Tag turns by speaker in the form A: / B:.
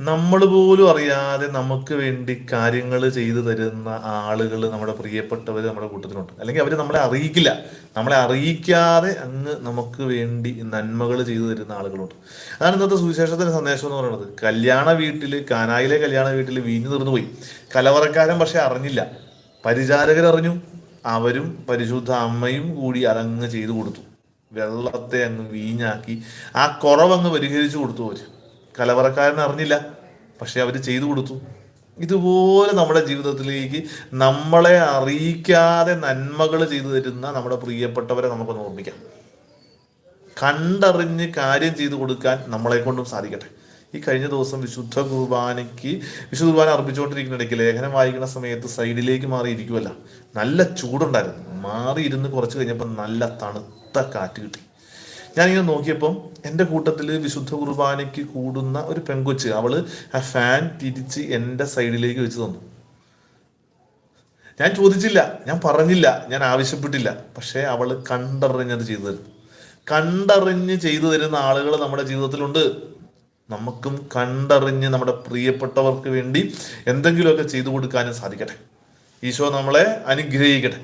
A: നമ്മൾ പോലും അറിയാതെ നമുക്ക് വേണ്ടി കാര്യങ്ങൾ ചെയ്തു തരുന്ന ആളുകൾ നമ്മുടെ പ്രിയപ്പെട്ടവർ നമ്മുടെ കൂട്ടത്തിലുണ്ട്. അല്ലെങ്കിൽ അവർ നമ്മളെ അറിയിക്കില്ല. നമ്മളെ അറിയിക്കാതെ അങ്ങ് നമുക്ക് വേണ്ടി നന്മകൾ ചെയ്തു തരുന്ന ആളുകളുണ്ട്. അതാണ് ഇന്നത്തെ സുവിശേഷത്തിന്റെ സന്ദേശം എന്ന് പറയുന്നത്. കല്യാണ വീട്ടിൽ കാനായിലെ കല്യാണ വീട്ടിൽ വീഞ്ഞു തീർന്നു പോയി. കലവറക്കാരൻ പക്ഷെ അറിഞ്ഞില്ല. പരിചാരകർ അറിഞ്ഞു. അവരും പരിശുദ്ധ അമ്മയും കൂടി അതങ്ങ് ചെയ്തു കൊടുത്തു. വെള്ളത്തെ അങ്ങ് വീഞ്ഞാക്കി. ആ കുറവങ്ങ് പരിഹരിച്ചു കൊടുത്തു അവർ. കലവറക്കാരൻ അറിഞ്ഞില്ല. പക്ഷെ അവർ ചെയ്തു കൊടുത്തു. ഇതുപോലെ നമ്മുടെ ജീവിതത്തിലേക്ക് നമ്മളെ അറിയിക്കാതെ നന്മകൾ ചെയ്തു തരുന്ന നമ്മുടെ പ്രിയപ്പെട്ടവരെ നമുക്കൊന്ന് ഓർമ്മിക്കാം. കണ്ടറിഞ്ഞ് കാര്യം ചെയ്തു കൊടുക്കാൻ നമ്മളെ കൊണ്ടും സാധിക്കട്ടെ. ഈ കഴിഞ്ഞ ദിവസം വിശുദ്ധ കുർബാനയ്ക്ക് വിശുദ്ധ കുർബാന അർപ്പിച്ചുകൊണ്ടിരിക്കുന്ന ഇടയ്ക്ക് ലേഖനം വായിക്കുന്ന സമയത്ത് സൈഡിലേക്ക് മാറിയിരിക്കുമല്ല നല്ല ചൂടുണ്ടായിരുന്നു. മാറിയിരുന്ന് കുറച്ച് കഴിഞ്ഞപ്പോൾ നല്ല തണുത്ത കാറ്റ് കിട്ടി. ഞാനിങ്ങനെ നോക്കിയപ്പം എന്റെ കൂട്ടത്തിൽ വിശുദ്ധ കുർബാനയ്ക്ക് കൂടുന്ന ഒരു പെങ്കൊച്ച് അവൾ ആ ഫാൻ തിരിച്ച് എന്റെ സൈഡിലേക്ക് വെച്ച് തന്നു. ഞാൻ ചോദിച്ചില്ല ഞാൻ പറഞ്ഞില്ല ഞാൻ ആവശ്യപ്പെട്ടില്ല. പക്ഷേ അവൾ കണ്ടറിഞ്ഞത് ചെയ്തു തരുന്നു കണ്ടറിഞ്ഞ് ചെയ്തു തരുന്ന ആളുകൾ നമ്മുടെ ജീവിതത്തിലുണ്ട്. നമുക്കും കണ്ടറിഞ്ഞ് നമ്മുടെ പ്രിയപ്പെട്ടവർക്ക് വേണ്ടി എന്തെങ്കിലുമൊക്കെ ചെയ്തു കൊടുക്കാനും സാധിക്കട്ടെ. ഈശോ നമ്മളെ അനുഗ്രഹിക്കട്ടെ.